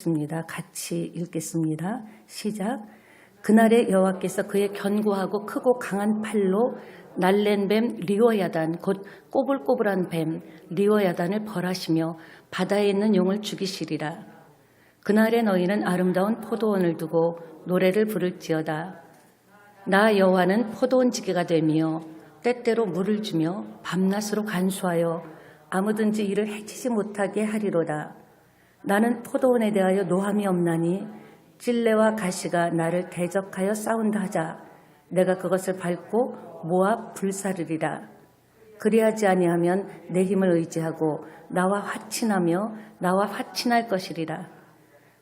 있습니다. 같이 읽겠습니다. 시작. 그날에 여호와께서 그의 견고하고 크고 강한 팔로 날랜 뱀 리오야단 곧 꼬불꼬불한 뱀 리오야단을 벌하시며 바다에 있는 용을 죽이시리라. 그날에 너희는 아름다운 포도원을 두고 노래를 부를지어다. 나 여호와는 포도원 지게가 되며 때때로 물을 주며 밤낮으로 간수하여 아무든지 이를 해치지 못하게 하리로다. 나는 포도원에 대하여 노함이 없나니 찔레와 가시가 나를 대적하여 싸운다 하자 내가 그것을 밟고 모아 불사르리라. 그리하지 아니하면 내 힘을 의지하고 나와 화친하며 나와 화친할 것이리라.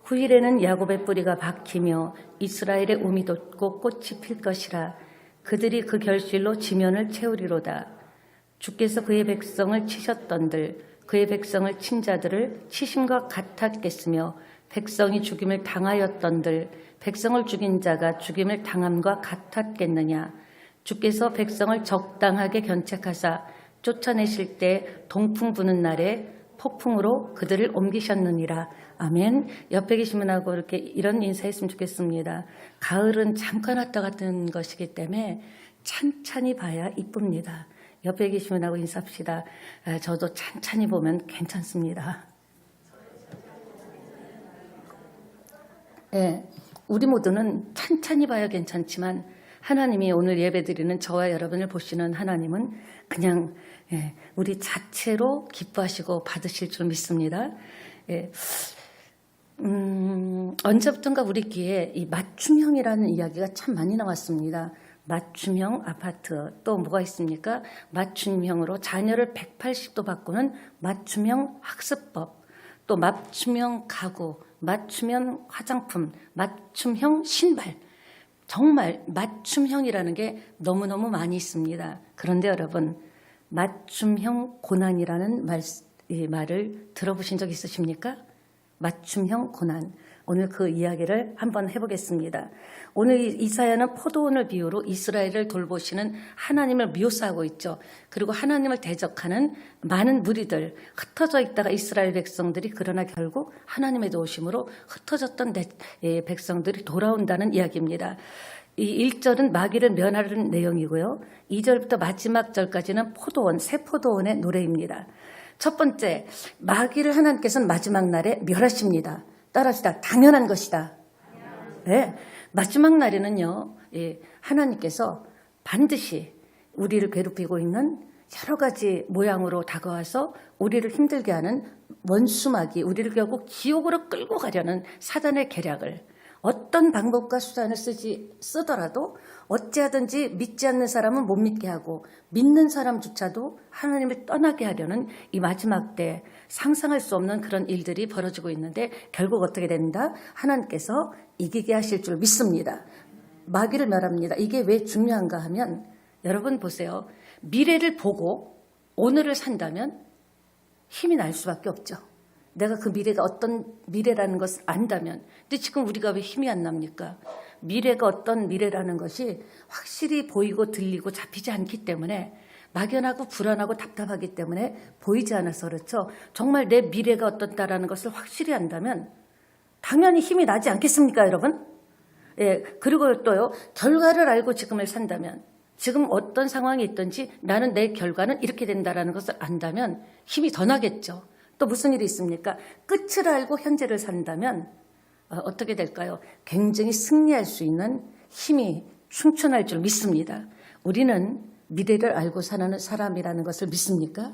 후일에는 야곱의 뿌리가 박히며 이스라엘의 우미 돋고 꽃이 필 것이라. 그들이 그 결실로 지면을 채우리로다. 주께서 그의 백성을 치셨던들 그의 백성을 친 자들을 치심과 같았겠으며 백성이 죽임을 당하였던들 백성을 죽인 자가 죽임을 당함과 같았겠느냐 주께서 백성을 적당하게 견책하사 쫓아내실 때 동풍 부는 날에 폭풍으로 그들을 옮기셨느니라. 아멘. 옆에 계신 분하고 이렇게 이런 인사했으면 좋겠습니다. 가을은 잠깐 왔다 갔던 것이기 때문에 찬찬히 봐야 이쁩니다. 옆에 계신 분하고 인사합시다. 아, 저도 찬찬히 보면 괜찮습니다. 예, 우리 모두는 찬찬히 봐야 괜찮지만 하나님이 오늘 예배드리는 저와 여러분을 보시는 하나님은 그냥 예, 우리 자체로 기뻐하시고 받으실 줄 믿습니다. 예, 음, 언제부턴가 우리 귀에 이 맞춤형이라는 이야기가 참 많이 나왔습니다. 맞춤형 아파트 또 뭐가 있습니까? 맞춤형으로 자녀를 180도 바꾸는 맞춤형 학습법 또 맞춤형 가구, 맞춤형 화장품, 맞춤형 신발 정말 맞춤형이라는 게 너무너무 많이 있습니다. 그런데 여러분 맞춤형 고난이라는 말, 이 말을 들어보신 적 있으십니까? 맞춤형 고난. 오늘 그 이야기를 한번 해보겠습니다. 오늘 이- 이사야는 포도원을 비유로 이스라엘을 돌보시는 하나님을 묘사하고 있죠. 그리고 하나님을 대적하는 많은 무리들, 흩어져 있다가 이스라엘 백성들이 그러나 결국 하나님의 도우심으로 흩어졌던 내- 예, 백성들이 돌아온다는 이야기입니다. 이 1절은 마귀를 면하는 내용이고요. 2절부터 마지막 절까지는 포도원, 새 포도원의 노래입니다. 첫 번째, 마귀를 하나님께서는 마지막 날에 멸하십니다. 따라합시다. 당연한 것이다. 네. 마지막 날에는요, 예, 하나님께서 반드시 우리를 괴롭히고 있는 여러 가지 모양으로 다가와서 우리를 힘들게 하는 원수마귀, 우리를 결국 지옥으로 끌고 가려는 사단의 계략을 어떤 방법과 수단을 쓰지, 쓰더라도 어찌하든지 믿지 않는 사람은 못 믿게 하고 믿는 사람조차도 하나님을 떠나게 하려는 이 마지막 때 상상할 수 없는 그런 일들이 벌어지고 있는데 결국 어떻게 된다? 하나님께서 이기게 하실 줄 믿습니다. 마귀를 멸합니다. 이게 왜 중요한가 하면 여러분 보세요. 미래를 보고 오늘을 산다면 힘이 날 수밖에 없죠. 내가 그 미래가 어떤 미래라는 것을 안다면. 근데 지금 우리가 왜 힘이 안 납니까? 미래가 어떤 미래라는 것이 확실히 보이고 들리고 잡히지 않기 때문에 막연하고 불안하고 답답하기 때문에 보이지 않아서 그렇죠. 정말 내 미래가 어떻다라는 것을 확실히 안다면 당연히 힘이 나지 않겠습니까, 여러분? 예, 그리고 또요, 결과를 알고 지금을 산다면, 지금 어떤 상황이 있든지 나는 내 결과는 이렇게 된다라는 것을 안다면 힘이 더 나겠죠. 또 무슨 일이 있습니까? 끝을 알고 현재를 산다면 어, 어떻게 될까요? 굉장히 승리할 수 있는 힘이 충천할 줄 믿습니다. 우리는 미래를 알고 사는 사람이라는 것을 믿습니까?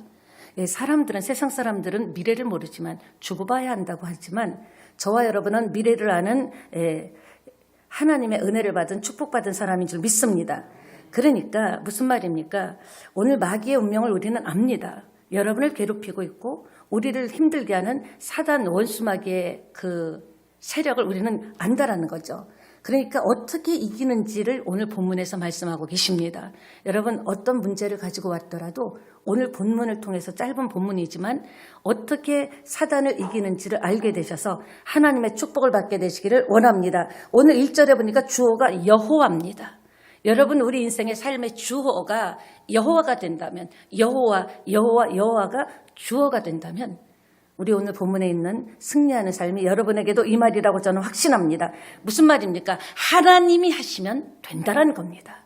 예, 사람들은 세상 사람들은 미래를 모르지만 죽어봐야 한다고 하지만 저와 여러분은 미래를 아는 예, 하나님의 은혜를 받은 축복받은 사람인 줄 믿습니다. 그러니까 무슨 말입니까? 오늘 마귀의 운명을 우리는 압니다. 여러분을 괴롭히고 있고 우리를 힘들게 하는 사단 원수 마귀의 그 세력을 우리는 안다라는 거죠. 그러니까 어떻게 이기는지를 오늘 본문에서 말씀하고 계십니다. 여러분 어떤 문제를 가지고 왔더라도 오늘 본문을 통해서 짧은 본문이지만 어떻게 사단을 이기는지를 알게 되셔서 하나님의 축복을 받게 되시기를 원합니다. 오늘 1절에 보니까 주어가 여호와입니다. 여러분 우리 인생의 삶의 주어가 여호와가 된다면 여호와 여호와 여호와가 주어가 된다면 우리 오늘 본문에 있는 승리하는 삶이 여러분에게도 이 말이라고 저는 확신합니다. 무슨 말입니까? 하나님이 하시면 된다라는 겁니다.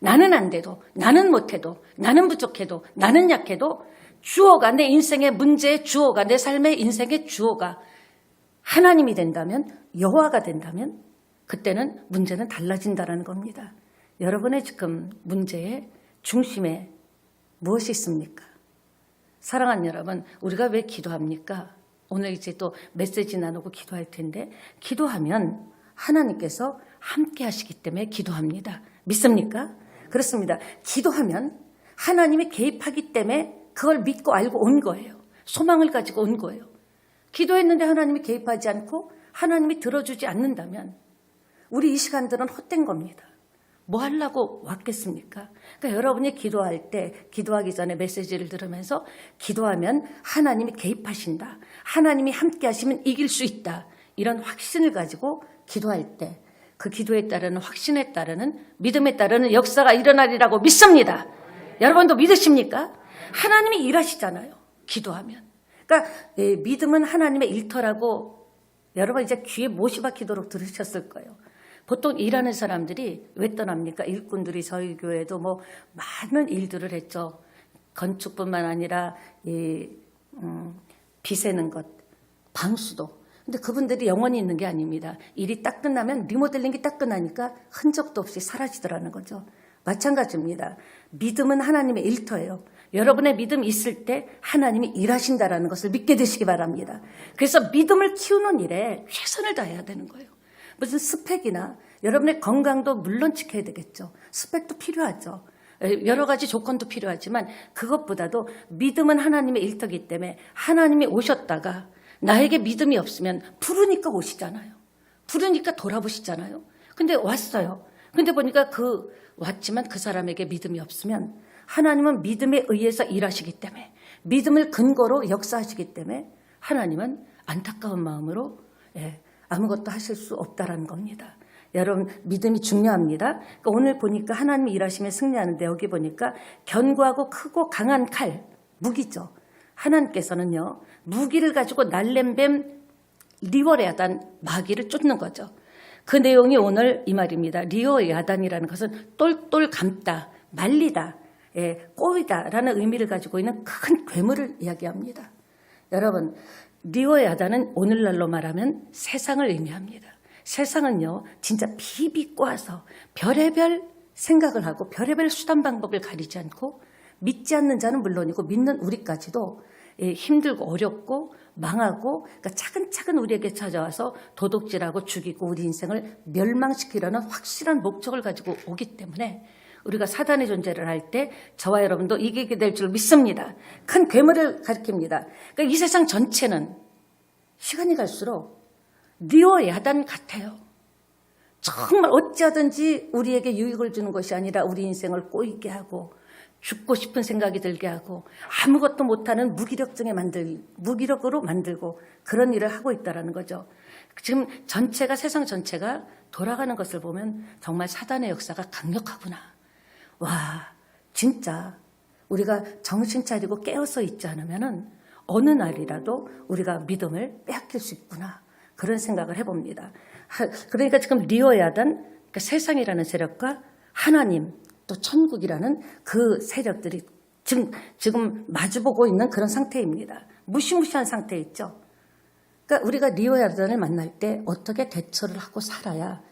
나는 안 돼도, 나는 못해도, 나는 부족해도, 나는 약해도 주어가 내 인생의 문제의 주어가 내 삶의 인생의 주어가 하나님이 된다면 여호와가 된다면 그때는 문제는 달라진다라는 겁니다. 여러분의 지금 문제의 중심에 무엇이 있습니까? 사랑하는 여러분, 우리가 왜 기도합니까? 오늘 이제 또 메시지 나누고 기도할 텐데, 기도하면 하나님께서 함께 하시기 때문에 기도합니다. 믿습니까? 그렇습니다. 기도하면 하나님이 개입하기 때문에 그걸 믿고 알고 온 거예요. 소망을 가지고 온 거예요. 기도했는데 하나님이 개입하지 않고 하나님이 들어주지 않는다면 우리 이 시간들은 헛된 겁니다. 뭐 하려고 왔겠습니까? 그러니까 여러분이 기도할 때, 기도하기 전에 메시지를 들으면서 기도하면 하나님이 개입하신다. 하나님이 함께 하시면 이길 수 있다. 이런 확신을 가지고 기도할 때, 그 기도에 따르는 확신에 따르는 믿음에 따르는 역사가 일어나리라고 믿습니다. 여러분도 믿으십니까? 하나님이 일하시잖아요. 기도하면. 그러니까 예, 믿음은 하나님의 일터라고 여러분 이제 귀에 못이 박히도록 들으셨을 거예요. 보통 일하는 사람들이 왜 떠납니까? 일꾼들이 저희 교회도 뭐 많은 일들을 했죠. 건축뿐만 아니라 이 음, 비세는 것, 방수도. 근데 그분들이 영원히 있는 게 아닙니다. 일이 딱 끝나면 리모델링이 딱 끝나니까 흔적도 없이 사라지더라는 거죠. 마찬가지입니다. 믿음은 하나님의 일터예요. 여러분의 믿음이 있을 때 하나님이 일하신다라는 것을 믿게 되시기 바랍니다. 그래서 믿음을 키우는 일에 최선을 다해야 되는 거예요. 무슨 스펙이나 여러분의 건강도 물론 지켜야 되겠죠. 스펙도 필요하죠. 여러 가지 조건도 필요하지만 그것보다도 믿음은 하나님의 일터기 때문에 하나님이 오셨다가 나에게 믿음이 없으면 부르니까 오시잖아요. 부르니까 돌아보시잖아요. 근데 왔어요. 근데 보니까 그 왔지만 그 사람에게 믿음이 없으면 하나님은 믿음에 의해서 일하시기 때문에 믿음을 근거로 역사하시기 때문에 하나님은 안타까운 마음으로 예, 아무것도 하실 수 없다라는 겁니다. 여러분 믿음이 중요합니다. 그러니까 오늘 보니까 하나님이 일하시면 승리하는데 여기 보니까 견고하고 크고 강한 칼 무기죠. 하나님께서는요 무기를 가지고 날렘뱀 리워야단 마귀를 쫓는 거죠. 그 내용이 오늘 이 말입니다. 리워야단이라는 것은 똘똘 감다, 말리다, 예, 꼬이다라는 의미를 가지고 있는 큰 괴물을 이야기합니다. 여러분, 리워야단은 오늘날로 말하면 세상을 의미합니다. 세상은요, 진짜 비비 꼬아서 별의별 생각을 하고 별의별 수단 방법을 가리지 않고 믿지 않는 자는 물론이고 믿는 우리까지도 예, 힘들고 어렵고 망하고 그러니까 차근차근 우리에게 찾아와서 도둑질하고 죽이고 우리 인생을 멸망시키려는 확실한 목적을 가지고 오기 때문에 우리가 사단의 존재를 할 때 저와 여러분도 이기게 될 줄 믿습니다. 큰 괴물을 가리킵니다. 그러니까 이 세상 전체는 시간이 갈수록 리오 야단 같아요. 정말 어찌하든지 우리에게 유익을 주는 것이 아니라 우리 인생을 꼬이게 하고 죽고 싶은 생각이 들게 하고 아무것도 못하는 무기력증에 만들 무기력으로 만들고 그런 일을 하고 있다라는 거죠. 지금 전체가 세상 전체가 돌아가는 것을 보면 정말 사단의 역사가 강력하구나. 와, 진짜 우리가 정신 차리고 깨어서 있지 않으면은 어느 날이라도 우리가 믿음을 빼앗길 수 있구나. 그런 생각을 해봅니다. 그러니까 지금 리어야단 그러니까 세상이라는 세력과 하나님 또 천국이라는 그 세력들이 지금, 지금 마주보고 있는 그런 상태입니다. 무시무시한 상태에 있죠. 그러니까 우리가 리오야단을 만날 때 어떻게 대처를 하고 살아야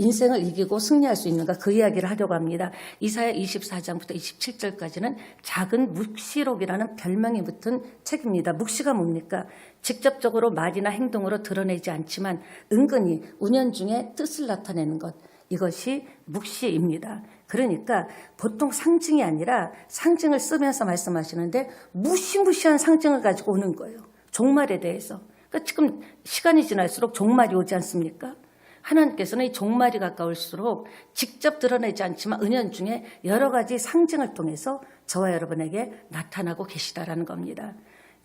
인생을 이기고 승리할 수 있는가 그 이야기를 하려고 합니다. 이사야 24장부터 27절까지는 작은 묵시록이라는 별명이 붙은 책입니다. 묵시가 뭡니까? 직접적으로 말이나 행동으로 드러내지 않지만 은근히 운연중에 뜻을 나타내는 것. 이것이 묵시입니다. 그러니까 보통 상징이 아니라 상징을 쓰면서 말씀하시는데 무시무시한 상징을 가지고 오는 거예요. 종말에 대해서. 그러니까 지금 시간이 지날수록 종말이 오지 않습니까? 하나님께서는 이 종말이 가까울수록 직접 드러내지 않지만 은연중에 여러 가지 상징을 통해서 저와 여러분에게 나타나고 계시다라는 겁니다.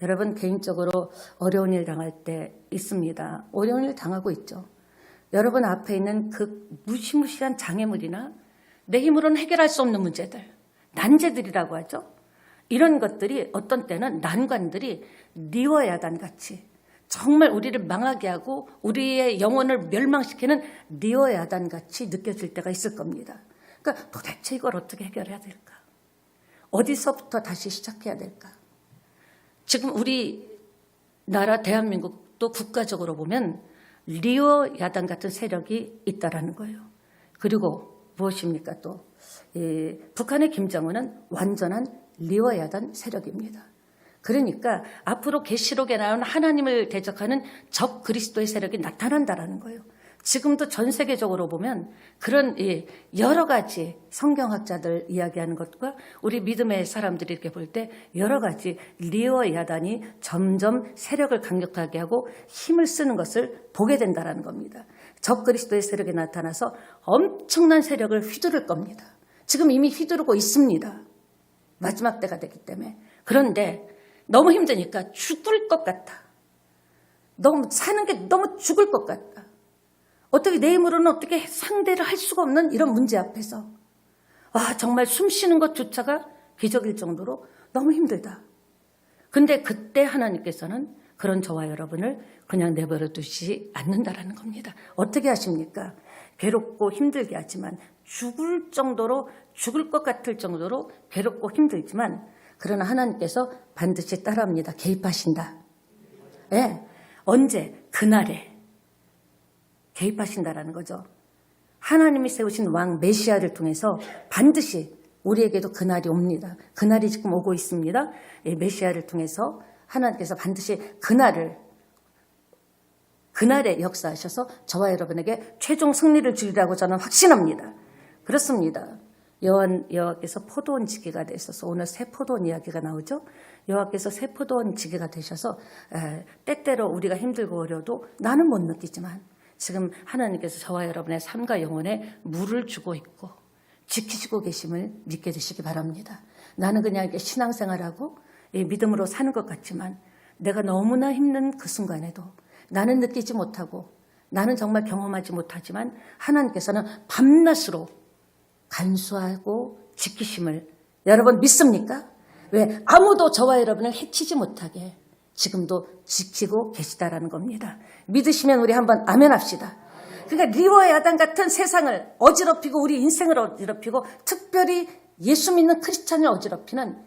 여러분 개인적으로 어려운 일 당할 때 있습니다. 어려운 일 당하고 있죠. 여러분 앞에 있는 그 무시무시한 장애물이나 내 힘으로는 해결할 수 없는 문제들, 난제들이라고 하죠. 이런 것들이 어떤 때는 난관들이 리워 야단 같이 정말 우리를 망하게 하고 우리의 영혼을 멸망시키는 리워 야단 같이 느껴질 때가 있을 겁니다. 그러니까 도대체 이걸 어떻게 해결해야 될까? 어디서부터 다시 시작해야 될까? 지금 우리 나라 대한민국도 국가적으로 보면 리오 야당 같은 세력이 있다라는 거예요. 그리고 무엇입니까 또 이, 북한의 김정은은 완전한 리오 야단 세력입니다. 그러니까 앞으로 계시록에 나온 하나님을 대적하는 적 그리스도의 세력이 나타난다라는 거예요. 지금도 전 세계적으로 보면 그런 이 여러 가지 성경학자들 이야기하는 것과 우리 믿음의 사람들이 이렇게 볼 때 여러 가지 리어 야단이 점점 세력을 강력하게 하고 힘을 쓰는 것을 보게 된다라는 겁니다. 적 그리스도의 세력이 나타나서 엄청난 세력을 휘두를 겁니다. 지금 이미 휘두르고 있습니다. 마지막 때가 되기 때문에. 그런데 너무 힘드니까 죽을 것 같아. 너무 사는 게 너무 죽을 것 같다. 어떻게 내 힘으로는 어떻게 상대를 할 수가 없는 이런 문제 앞에서 와 정말 숨 쉬는 것조차가 기적일 정도로 너무 힘들다. 근데 그때 하나님께서는 그런 저와 여러분을 그냥 내버려 두시지 않는다라는 겁니다. 어떻게 하십니까? 괴롭고 힘들게 하지만 죽을 정도로 죽을 것 같을 정도로 괴롭고 힘들지만 그러나 하나님께서 반드시 따라합니다. 개입하신다. 예. 언제? 그날에 개입하신다라는 거죠. 하나님이 세우신 왕 메시아를 통해서 반드시 우리에게도 그날이 옵니다. 그날이 지금 오고 있습니다. 이 메시아를 통해서 하나님께서 반드시 그날을 그날에 역사하셔서 저와 여러분에게 최종 승리를 주리라고 저는 확신합니다. 그렇습니다. 여호와 여호와께서 포도원 지기가 되셔서 오늘 새 포도원 이야기가 나오죠. 여호와께서 새 포도원 지기가 되셔서 에, 때때로 우리가 힘들고 어려도 나는 못 느끼지만 지금 하나님께서 저와 여러분의 삶과 영혼에 물을 주고 있고 지키시고 계심을 믿게 되시기 바랍니다. 나는 그냥 이렇게 신앙생활하고 이 믿음으로 사는 것 같지만 내가 너무나 힘든 그 순간에도 나는 느끼지 못하고 나는 정말 경험하지 못하지만 하나님께서는 밤낮으로 간수하고 지키심을 여러분 믿습니까? 왜 아무도 저와 여러분을 해치지 못하게 지금도 지키고 계시다라는 겁니다. 믿으시면 우리 한번 아멘 합시다. 그러니까 리워 야단 같은 세상을 어지럽히고 우리 인생을 어지럽히고 특별히 예수 믿는 크리스찬을 어지럽히는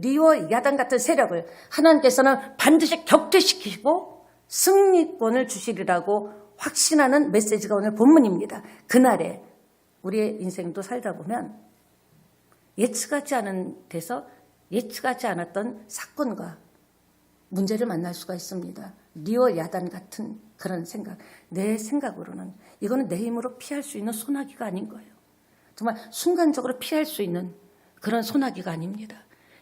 리워 야단 같은 세력을 하나님께서는 반드시 격퇴시키고 승리권을 주시리라고 확신하는 메시지가 오늘 본문입니다. 그날에 우리의 인생도 살다 보면 예측하지 않은 데서 예측하지 않았던 사건과 문제를 만날 수가 있습니다. 리어 야단 같은 그런 생각. 내 생각으로는 이거는 내 힘으로 피할 수 있는 소나기가 아닌 거예요. 정말 순간적으로 피할 수 있는 그런 소나기가 아닙니다.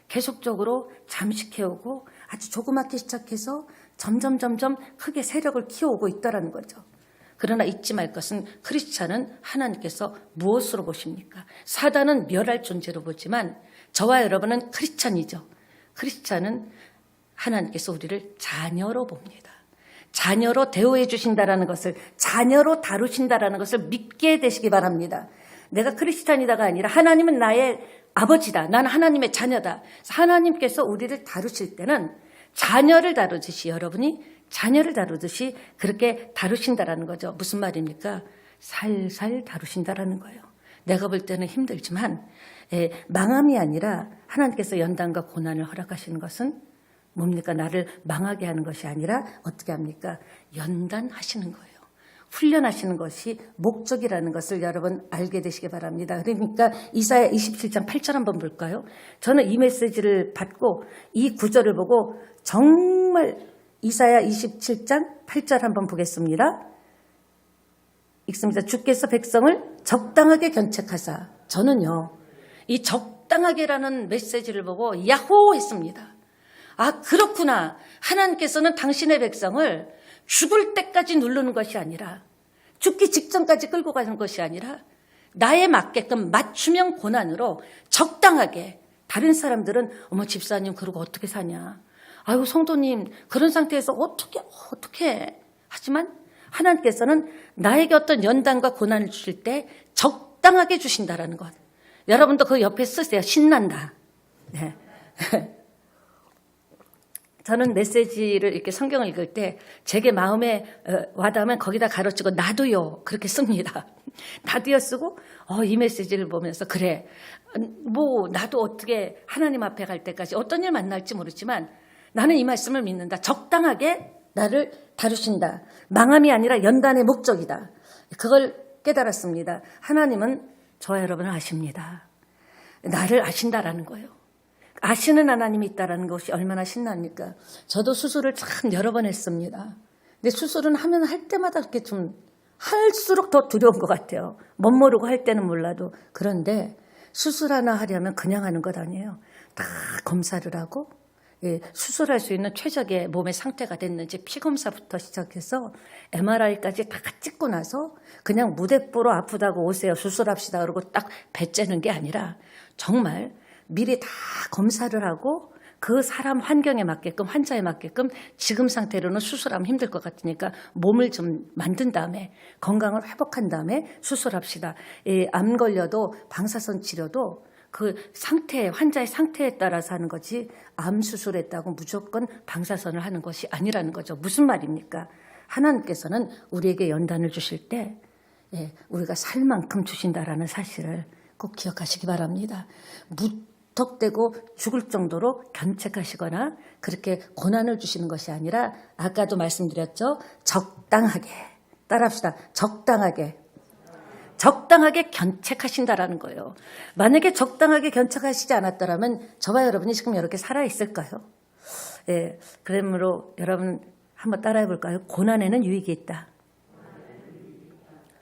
계속적으로 잠식해오고 아주 조그맣게 시작해서 점점 점점 크게 세력을 키워오고 있다는 거죠. 그러나 잊지 말 것은 크리스찬은 하나님께서 무엇으로 보십니까? 사단은 멸할 존재로 보지만 저와 여러분은 크리스찬이죠. 크리스찬은 하나님께서 우리를 자녀로 봅니다. 자녀로 대우해 주신다라는 것을 자녀로 다루신다라는 것을 믿게 되시기 바랍니다. 내가 크리스찬이다가 아니라 하나님은 나의 아버지다. 나는 하나님의 자녀다. 하나님께서 우리를 다루실 때는 자녀를 다루듯이 여러분이 자녀를 다루듯이 그렇게 다루신다라는 거죠. 무슨 말입니까? 살살 다루신다라는 거예요. 내가 볼 때는 힘들지만 예, 망함이 아니라 하나님께서 연단과 고난을 허락하시는 것은 뭡니까? 나를 망하게 하는 것이 아니라 어떻게 합니까? 연단하시는 거예요. 훈련하시는 것이 목적이라는 것을 여러분 알게 되시기 바랍니다. 그러니까 이사야 27장 8절 한번 볼까요? 저는 이 메시지를 받고 이 구절을 보고 정말 이사야 27장 8절 한번 보겠습니다. 읽습니다. 주께서 백성을 적당하게 견책하사 저는요 이 적당하게라는 메시지를 보고 야호 했습니다. 아 그렇구나. 하나님께서는 당신의 백성을 죽을 때까지 누르는 것이 아니라 죽기 직전까지 끌고 가는 것이 아니라 나에 맞게끔 맞춤형 고난으로 적당하게 다른 사람들은 어머 집사님 그러고 어떻게 사냐. 아유 성도님 그런 상태에서 어떻게 어떻게 하지만 하나님께서는 나에게 어떤 연단과 고난을 주실 때 적당하게 주신다라는 것. 여러분도 그 옆에 쓰세요. 신난다. 네. 저는 메시지를 이렇게 성경을 읽을 때 제게 마음에 어, 와닿으면 거기다 가로치고 나도요 그렇게 씁니다. 나도요 쓰고 어, 이 메시지를 보면서 그래 뭐 나도 어떻게 하나님 앞에 갈 때까지 어떤 일 만날지 모르지만 나는 이 말씀을 믿는다. 적당하게 나를 다루신다. 망함이 아니라 연단의 목적이다. 그걸 깨달았습니다. 하나님은 저와 여러분을 아십니다. 나를 아신다라는 거예요. 아시는 하나님이 있다라는 것이 얼마나 신납니까? 저도 수술을 참 여러 번 했습니다. 근데 수술은 하면 할 때마다 이렇게 좀 할수록 더 두려운 것 같아요. 못 모르고 할 때는 몰라도. 그런데 수술 하나 하려면 그냥 하는 것 아니에요. 다 검사를 하고 예, 수술할 수 있는 최적의 몸의 상태가 됐는지 피검사부터 시작해서 MRI까지 다 찍고 나서 그냥 무대뽀로 아프다고 오세요. 수술합시다. 그러고 딱 배째는 게 아니라 정말 미리 다 검사를 하고 그 사람 환경에 맞게끔 환자에 맞게끔 지금 상태로는 수술하면 힘들 것 같으니까 몸을 좀 만든 다음에 건강을 회복한 다음에 수술합시다. 이암 걸려도 방사선 치료도 그 상태, 환자의 상태에 따라서 하는 거지 암 수술했다고 무조건 방사선을 하는 것이 아니라는 거죠. 무슨 말입니까? 하나님께서는 우리에게 연단을 주실 때 예, 우리가 살 만큼 주신다라는 사실을 꼭 기억하시기 바랍니다. 무턱대고 죽을 정도로 견책하시거나 그렇게 고난을 주시는 것이 아니라 아까도 말씀드렸죠. 적당하게 따라합시다. 적당하게 적당하게 견책하신다라는 거예요. 만약에 적당하게 견책하시지 않았더라면 저와 여러분이 지금 이렇게 살아 있을까요? 예, 그러므로 여러분 한번 따라해 볼까요? 고난에는 유익이 있다.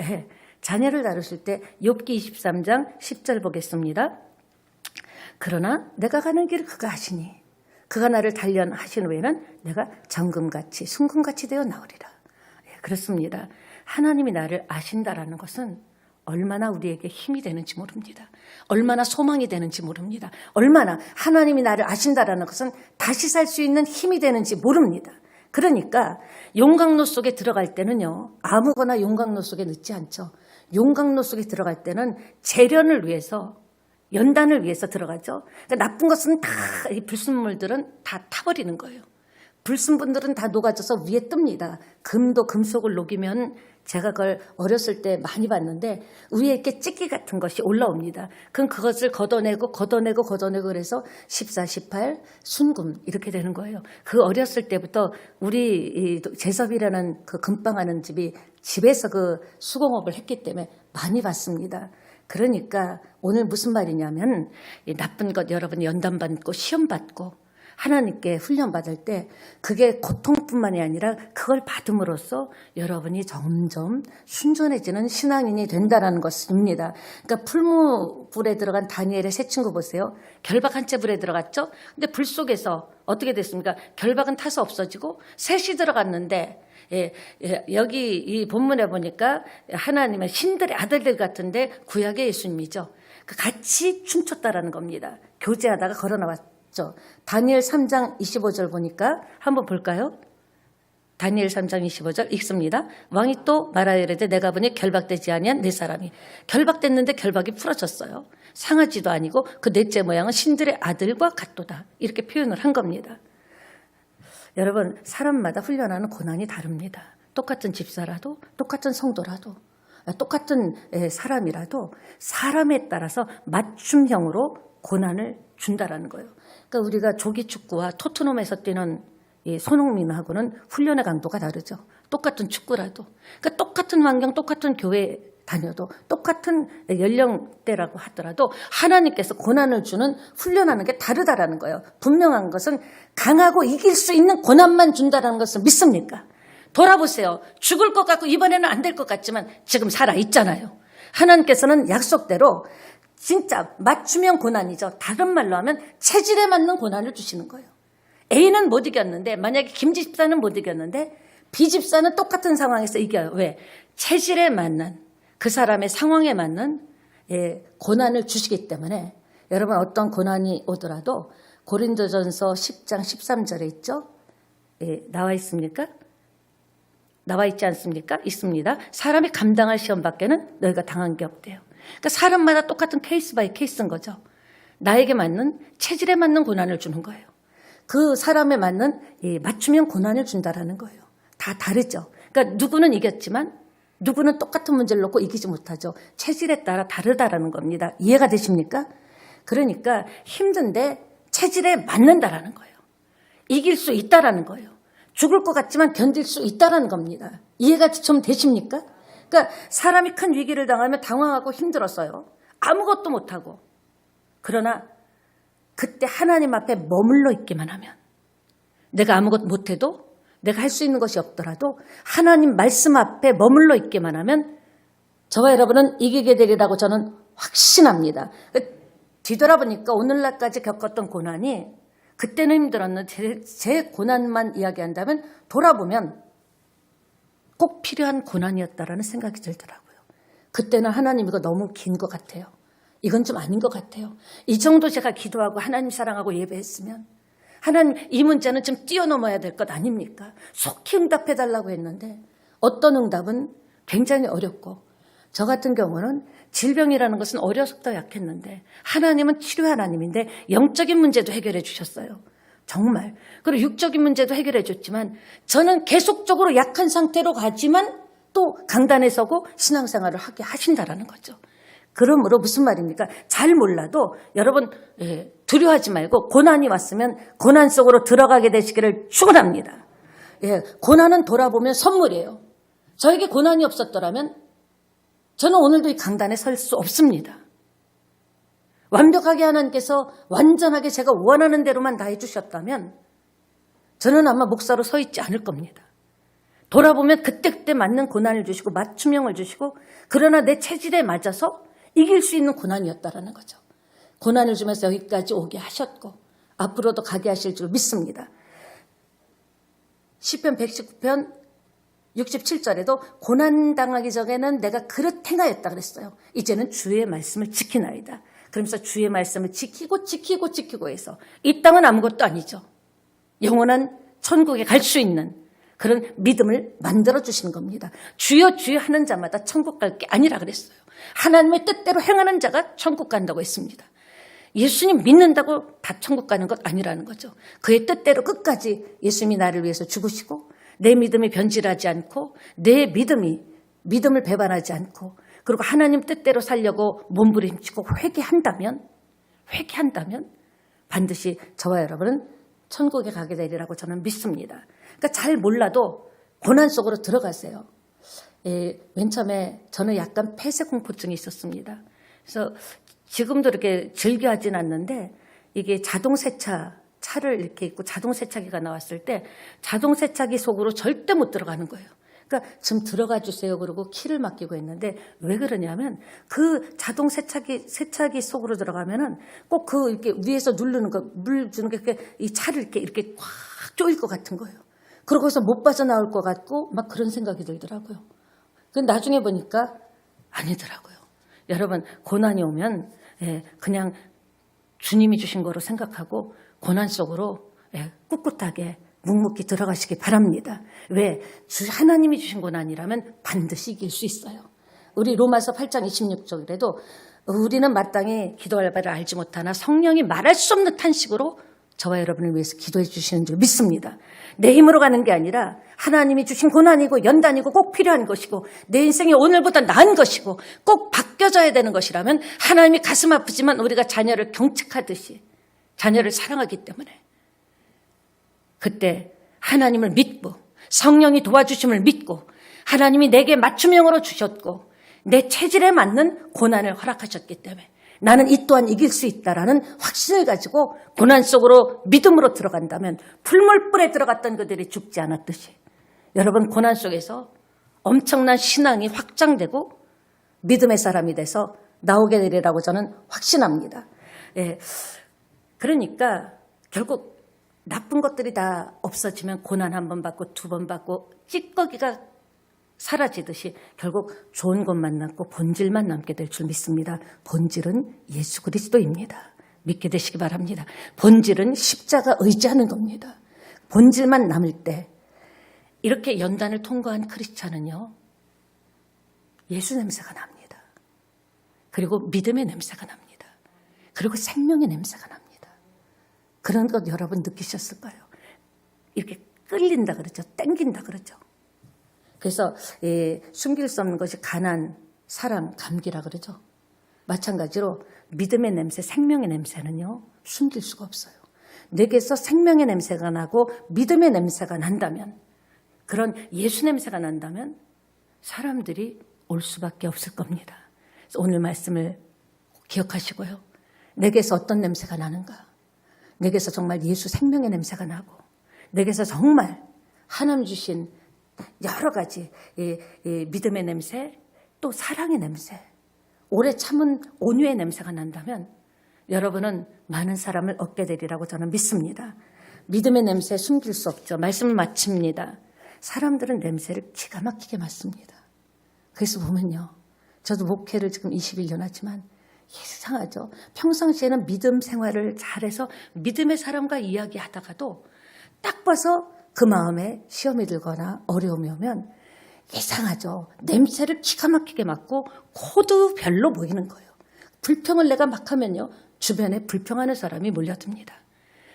예, 자녀를 다루실 때 욥기 23장 10절 보겠습니다. 그러나 내가 가는 길을 그가 하시니 그가 나를 단련하신 후에는 내가 정금같이 순금같이 되어 나오리라. 예, 그렇습니다. 하나님이 나를 아신다라는 것은 얼마나 우리에게 힘이 되는지 모릅니다. 얼마나 소망이 되는지 모릅니다. 얼마나 하나님이 나를 아신다라는 것은 다시 살 수 있는 힘이 되는지 모릅니다. 그러니까 용광로 속에 들어갈 때는요, 아무거나 용광로 속에 넣지 않죠. 용광로 속에 들어갈 때는 재련을 위해서, 연단을 위해서 들어가죠. 그러니까 나쁜 것은 다, 이 불순물들은 다 타버리는 거예요. 불순분들은 다 녹아져서 위에 뜹니다. 금도 금속을 녹이면 제가 그걸 어렸을 때 많이 봤는데 위에 이렇게 찌끼 같은 것이 올라옵니다. 그럼 그것을 걷어내고 걷어내고 걷어내고 그래서 14, 18 순금 이렇게 되는 거예요. 그 어렸을 때부터 우리 이 재섭이라는 그 금방하는 집이 집에서 그 수공업을 했기 때문에 많이 봤습니다. 그러니까 오늘 무슨 말이냐면 이 나쁜 것 여러분이 연단 받고 시험 받고 하나님께 훈련받을 때 그게 고통뿐만이 아니라 그걸 받음으로써 여러분이 점점 순전해지는 신앙인이 된다는 것입니다. 그러니까 풀무불에 들어간 다니엘의 새 친구 보세요. 결박 한 채 불에 들어갔죠? 근데 불 속에서 어떻게 됐습니까? 결박은 타서 없어지고 셋이 들어갔는데 예, 예, 여기 이 본문에 보니까 하나님의 신들의 아들들 같은데 구약의 예수님이죠. 그 같이 춤췄다라는 겁니다. 교제하다가 걸어 나왔 죠 다니엘 3장 25절 보니까 한번 볼까요? 다니엘 3장 25절 읽습니다. 왕이 또 말하이르되 내가 보니 결박되지 아니한 네 사람이 결박됐는데 결박이 풀어졌어요. 상하지도 아니고 그 넷째 모양은 신들의 아들과 같도다. 이렇게 표현을 한 겁니다. 여러분 사람마다 훈련하는 고난이 다릅니다. 똑같은 집사라도 똑같은 성도라도 똑같은 사람이라도 사람에 따라서 맞춤형으로 고난을 준다라는 거예요. 그러니까 우리가 조기 축구와 토트넘에서 뛰는 이 손흥민하고는 훈련의 강도가 다르죠. 똑같은 축구라도. 그러니까 똑같은 환경, 똑같은 교회 다녀도 똑같은 연령대라고 하더라도 하나님께서 고난을 주는 훈련하는 게 다르다라는 거예요. 분명한 것은 강하고 이길 수 있는 고난만 준다라는 것을 믿습니까? 돌아보세요. 죽을 것 같고 이번에는 안 될 것 같지만 지금 살아 있잖아요. 하나님께서는 약속대로 진짜 맞춤형 고난이죠. 다른 말로 하면 체질에 맞는 고난을 주시는 거예요. A는 못 이겼는데 만약에 김 집사는 못 이겼는데 B 집사는 똑같은 상황에서 이겨요. 왜? 체질에 맞는 그 사람의 상황에 맞는 예, 고난을 주시기 때문에 여러분 어떤 고난이 오더라도 고린도전서 10장 13절에 있죠? 예, 나와 있습니까? 나와 있지 않습니까? 있습니다. 사람이 감당할 시험 밖에는 너희가 당한 게 없대요. 그러니까 사람마다 똑같은 케이스 바이 케이스인 거죠. 나에게 맞는 체질에 맞는 고난을 주는 거예요. 그 사람에 맞는 이 맞춤형 고난을 준다라는 거예요. 다 다르죠. 그러니까 누구는 이겼지만 누구는 똑같은 문제를 놓고 이기지 못하죠. 체질에 따라 다르다라는 겁니다. 이해가 되십니까? 그러니까 힘든데 체질에 맞는다라는 거예요. 이길 수 있다라는 거예요. 죽을 것 같지만 견딜 수 있다라는 겁니다. 이해가 좀 되십니까? 그러니까 사람이 큰 위기를 당하면 당황하고 힘들었어요. 아무것도 못하고. 그러나 그때 하나님 앞에 머물러 있기만 하면 내가 아무것도 못해도 내가 할 수 있는 것이 없더라도 하나님 말씀 앞에 머물러 있기만 하면 저와 여러분은 이기게 되리라고 저는 확신합니다. 뒤돌아보니까 오늘날까지 겪었던 고난이 그때는 힘들었는데 제, 제 고난만 이야기한다면 돌아보면 꼭 필요한 고난이었다라는 생각이 들더라고요. 그때는 하나님 이거 너무 긴 것 같아요. 이건 좀 아닌 것 같아요. 이 정도 제가 기도하고 하나님 사랑하고 예배했으면 하나님 이 문제는 좀 뛰어넘어야 될 것 아닙니까? 속히 응답해 달라고 했는데 어떤 응답은 굉장히 어렵고 저 같은 경우는 질병이라는 것은 어려서부터 약했는데 하나님은 치료 하나님인데 영적인 문제도 해결해 주셨어요. 정말. 그리고 육적인 문제도 해결해 줬지만 저는 계속적으로 약한 상태로 가지만 또 강단에 서고 신앙생활을 하게 하신다라는 거죠. 그러므로 무슨 말입니까? 잘 몰라도 여러분 예, 두려워하지 말고 고난이 왔으면 고난 속으로 들어가게 되시기를 축원합니다. 예, 고난은 돌아보면 선물이에요. 저에게 고난이 없었더라면 저는 오늘도 이 강단에 설 수 없습니다. 완벽하게 하나님께서 완전하게 제가 원하는 대로만 다 해주셨다면 저는 아마 목사로 서 있지 않을 겁니다. 돌아보면 그때그때 맞는 고난을 주시고 맞춤형을 주시고 그러나 내 체질에 맞아서 이길 수 있는 고난이었다라는 거죠. 고난을 주면서 여기까지 오게 하셨고 앞으로도 가게 하실 줄 믿습니다. 10편 119편 67절에도 고난당하기 전에는 내가 그릇 행하였다 그랬어요. 이제는 주의 말씀을 지키나이다. 그러면서 주의 말씀을 지키고 지키고 지키고 해서 이 땅은 아무것도 아니죠. 영원한 천국에 갈 수 있는 그런 믿음을 만들어 주시는 겁니다. 주여 주여 하는 자마다 천국 갈 게 아니라 그랬어요. 하나님의 뜻대로 행하는 자가 천국 간다고 했습니다. 예수님 믿는다고 다 천국 가는 것 아니라는 거죠. 그의 뜻대로 끝까지 예수님이 나를 위해서 죽으시고 내 믿음이 변질하지 않고 내 믿음이 믿음을 배반하지 않고 그리고 하나님 뜻대로 살려고 몸부림치고 회개한다면 회개한다면 반드시 저와 여러분은 천국에 가게 되리라고 저는 믿습니다. 그러니까 잘 몰라도 고난 속으로 들어가세요. 예, 맨 처음에 저는 약간 폐쇄 공포증이 있었습니다. 그래서 지금도 이렇게 즐겨 하진 않는데 이게 자동 세차 차를 이렇게 있고 자동 세차기가 나왔을 때 자동 세차기 속으로 절대 못 들어가는 거예요. 그러니까 좀 들어가 주세요. 그러고 키를 맡기고 있는데 왜 그러냐면 그 자동 세차기 세차기 속으로 들어가면은 꼭 그 이렇게 위에서 누르는 거 물 주는 게 이 차를 이렇게 이렇게 꽉 조일 것 같은 거예요. 그러고서 못 빠져나올 것 같고 막 그런 생각이 들더라고요. 근데 나중에 보니까 아니더라고요. 여러분 고난이 오면 예, 그냥 주님이 주신 거로 생각하고 고난 속으로 예, 꿋꿋하게 묵묵히 들어가시기 바랍니다. 왜? 주 하나님이 주신 고난이라면 반드시 이길 수 있어요. 우리 로마서 8장 26절에도 우리는 마땅히 기도할 바를 알지 못하나 성령이 말할 수 없는 탄식으로 저와 여러분을 위해서 기도해 주시는 줄 믿습니다. 내 힘으로 가는 게 아니라 하나님이 주신 고난이고 연단이고 꼭 필요한 것이고 내 인생이 오늘보다 나은 것이고 꼭 바뀌어져야 되는 것이라면 하나님이 가슴 아프지만 우리가 자녀를 경책하듯이 자녀를 사랑하기 때문에 그때 하나님을 믿고 성령이 도와주심을 믿고 하나님이 내게 맞춤형으로 주셨고 내 체질에 맞는 고난을 허락하셨기 때문에 나는 이 또한 이길 수 있다라는 확신을 가지고 고난 속으로 믿음으로 들어간다면 풀물불에 들어갔던 그들이 죽지 않았듯이 여러분 고난 속에서 엄청난 신앙이 확장되고 믿음의 사람이 돼서 나오게 되리라고 저는 확신합니다. 예. 그러니까 결국 나쁜 것들이 다 없어지면 고난 한 번 받고 두 번 받고 찌꺼기가 사라지듯이 결국 좋은 것만 남고 본질만 남게 될 줄 믿습니다. 본질은 예수 그리스도입니다. 믿게 되시기 바랍니다. 본질은 십자가 의지하는 겁니다. 본질만 남을 때 이렇게 연단을 통과한 크리스찬은요. 예수 냄새가 납니다. 그리고 믿음의 냄새가 납니다. 그리고 생명의 냄새가 납니다. 그런 것 여러분 느끼셨을 거예요. 이렇게 끌린다 그러죠. 땡긴다 그러죠. 그래서 예, 숨길 수 없는 것이 가난, 사랑, 감기라 그러죠. 마찬가지로 믿음의 냄새, 생명의 냄새는요. 숨길 수가 없어요. 내게서 생명의 냄새가 나고 믿음의 냄새가 난다면 그런 예수 냄새가 난다면 사람들이 올 수밖에 없을 겁니다. 오늘 말씀을 기억하시고요. 내게서 어떤 냄새가 나는가? 내게서 정말 예수 생명의 냄새가 나고 내게서 정말 하나님 주신 여러 가지 이, 이 믿음의 냄새 또 사랑의 냄새 오래 참은 온유의 냄새가 난다면 여러분은 많은 사람을 얻게 되리라고 저는 믿습니다. 믿음의 냄새 숨길 수 없죠. 말씀을 마칩니다. 사람들은 냄새를 기가 막히게 맡습니다. 그래서 보면요. 저도 목회를 지금 21년 하지만 이상하죠. 평상시에는 믿음 생활을 잘해서 믿음의 사람과 이야기하다가도 딱 봐서 그 마음에 시험이 들거나 어려움이 오면 이상하죠. 냄새를 기가 막히게 맡고 코도 별로 보이는 거예요. 불평을 내가 막 하면요. 주변에 불평하는 사람이 몰려듭니다.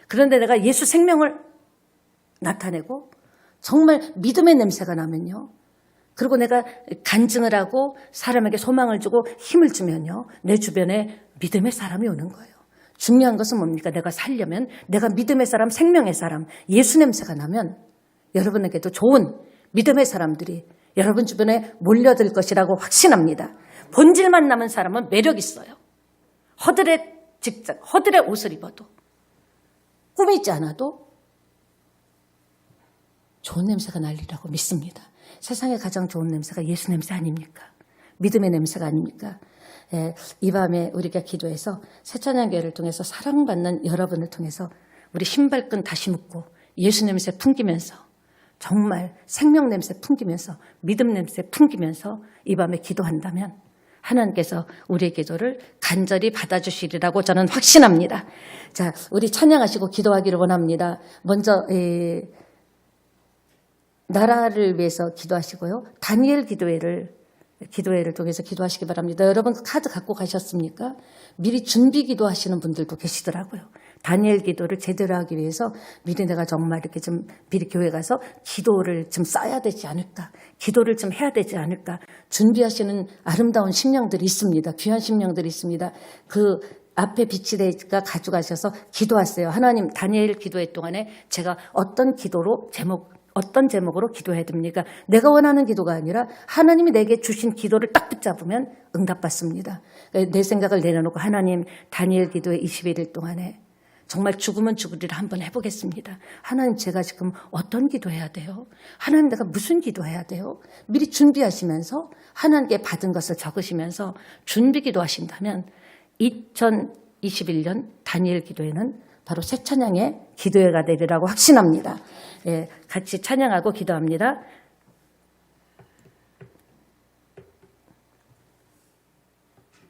그런데 내가 예수 생명을 나타내고 정말 믿음의 냄새가 나면요. 그리고 내가 간증을 하고 사람에게 소망을 주고 힘을 주면요. 내 주변에 믿음의 사람이 오는 거예요. 중요한 것은 뭡니까? 내가 살려면 내가 믿음의 사람, 생명의 사람, 예수 냄새가 나면 여러분에게도 좋은 믿음의 사람들이 여러분 주변에 몰려들 것이라고 확신합니다. 본질만 남은 사람은 매력 있어요. 허들의 직장, 허들의 옷을 입어도 꾸미지 않아도 좋은 냄새가 날리라고 믿습니다. 세상에 가장 좋은 냄새가 예수 냄새 아닙니까? 믿음의 냄새가 아닙니까? 예, 이 밤에 우리가 기도해서 새찬양교회를 통해서 사랑받는 여러분을 통해서 우리 신발끈 다시 묶고 예수 냄새 풍기면서 정말 생명 냄새 풍기면서 믿음 냄새 풍기면서 이 밤에 기도한다면 하나님께서 우리의 기도를 간절히 받아주시리라고 저는 확신합니다. 자, 우리 찬양하시고 기도하기를 원합니다. 먼저 에, 나라를 위해서 기도하시고요. 다니엘 기도회를 기도회를 통해서 기도하시기 바랍니다. 여러분 그 카드 갖고 가셨습니까? 미리 준비 기도하시는 분들도 계시더라고요. 다니엘 기도를 제대로 하기 위해서 미리 내가 정말 이렇게 좀 미리 교회 가서 기도를 좀 써야 되지 않을까? 기도를 좀 해야 되지 않을까? 준비하시는 아름다운 심령들이 있습니다. 귀한 심령들이 있습니다. 그 앞에 비치대가 가져가셔서 기도하세요. 하나님 다니엘 기도회 동안에 제가 어떤 기도로 제목 어떤 제목으로 기도해야 됩니까? 내가 원하는 기도가 아니라 하나님이 내게 주신 기도를 딱 붙잡으면 응답받습니다. 내 생각을 내려놓고 하나님 다니엘 기도회 21일 동안에 정말 죽으면 죽으리라 한번 해보겠습니다. 하나님 제가 지금 어떤 기도해야 돼요? 하나님 내가 무슨 기도해야 돼요? 미리 준비하시면서 하나님께 받은 것을 적으시면서 준비 기도하신다면 2021년 다니엘 기도회는 바로 새 찬양의 기도회가 되리라고 확신합니다. 예, 같이 찬양하고 기도합니다.